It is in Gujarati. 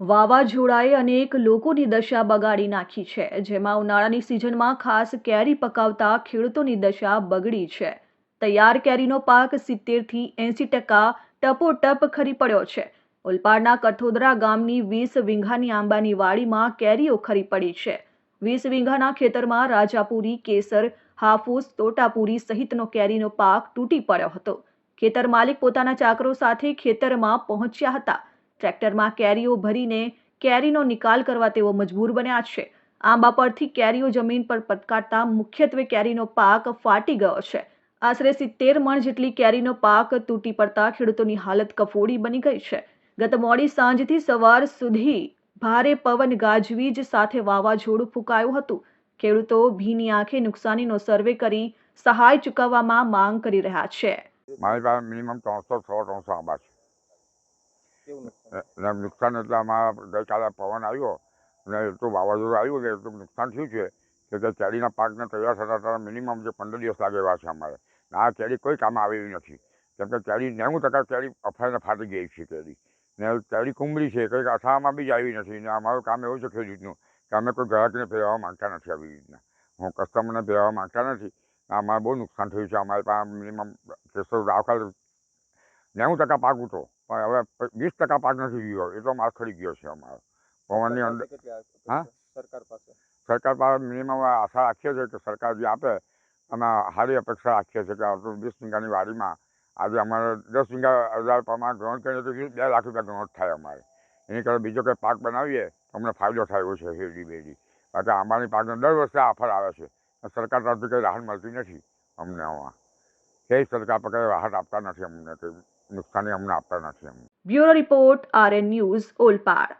વાવાઝોડાએ અનેક લોકોની દશા બગાડી નાખી છે, જેમાં ઉનાળાની સિઝનમાં ખાસ કેરી પકાવતા ખેડૂતોની દશા બગડી છે. તૈયાર કેરીનો પાક સિત્તેરથી એંસી ટકા ટપોટપ ખરી પડ્યો છે. ઓલપાડના કઠોદરા ગામની વીસ વીંઘાની આંબાની વાડીમાં કેરીઓ ખરી પડી છે. વીસ વીંઘાના ખેતરમાં રાજાપુરી, કેસર, હાફૂસ, તોટાપુરી સહિતનો કેરીનો પાક તૂટી પડ્યો હતો. ખેતર માલિક પોતાના ચાકરો સાથે ખેતરમાં પહોંચ્યા હતા. ટ્રેક્ટરમાં કેરીઓ ભરીને કેરીનો નિકાલ કરવા તેઓ મજબૂર બન્યા છે. આંબા પરથી કેરીઓ જમીન પર પટકાતા મુખ્યત્વે કેરીનો પાક ફાટી ગયો છે. આશરે સિત્તેર મણ જેટલી કેરીનો પાક તૂટી પડતા ખેડૂતોની હાલત કફોડી બની ગઈ છે. ગત મોડી સાંજથી સવાર સુધી ભારે પવન ગાજવીજ સાથે વાવાઝોડું ફૂંકાયું હતું. ખેડૂતો ભીની આંખે નુકસાનીનો સર્વે કરી સહાય ચૂકવવામાં માંગ કરી રહ્યા છે. મારી પાસે મિનિમમ ત્રણસો સો ત્રણસો આંબા છે. નુકસાન એટલે નુકસાન એટલે અમારા ગઈકાલે પવન આવ્યો અને એટલું વાવાઝોડું આવ્યું કે એટલું નુકસાન થયું છે કે તે કેરીના પાકને તૈયાર થતા થતા મિનિમમ જે પંદર દિવસ લાગે એવા છે અમારે. આ કેરી કોઈ કામ આવે એવી નથી. કેમ કે કેરી નેવું ટકા કેરી અફાઈને ફાટી ગઈ છે કેરી. ને કેરી કુંબળી છે કંઈક અથામાં બી જ આવી નથી. ને અમારું કામ એવું છે ખેડૂતનું કે અમે કોઈ ગ્રાહકને ફેરવવા માગતા નથી આવી રીતના. હું કસ્ટમરને ફેરવવા માગતા નથી. અમારે બહુ નુકસાન થયું છે. અમારી પાસે મિનિમમ ત્રેસો દાખલ નેવું ટકા પાક ઉતો પણ હવે વીસ ટકા પાક નથી ગયો એટલો માલ ખરી ગયો છે અમારો. પવનની અંદર હા? સરકાર પાસે? સરકાર પાસે મિનિમમ આશા રાખીએ છીએ કે સરકાર જે આપે અમે સારી અપેક્ષા રાખીએ છીએ કે આટલું વીસ વીઘાની વાડીમાં આજે અમારે દસ વીઘા હજાર પ્રમાણે ગ્રોન કરીએ તો બે લાખ રૂપિયા ગ્રોન થાય અમારે. એની કરતાં બીજો કંઈ પાક બનાવીએ તો અમને ફાયદો થાય એવો છે શેરડી બેરડી કે આંબાની પાકને દર વર્ષે આફર આવે છે. સરકાર તરફથી કંઈ રાહત મળતી નથી અમને આમાં. કઈ સરકાર પર કંઈ રાહત આપતા નથી અમને કંઈ નુકસાની અમને આપતા નથી bureau report R N news Olpad.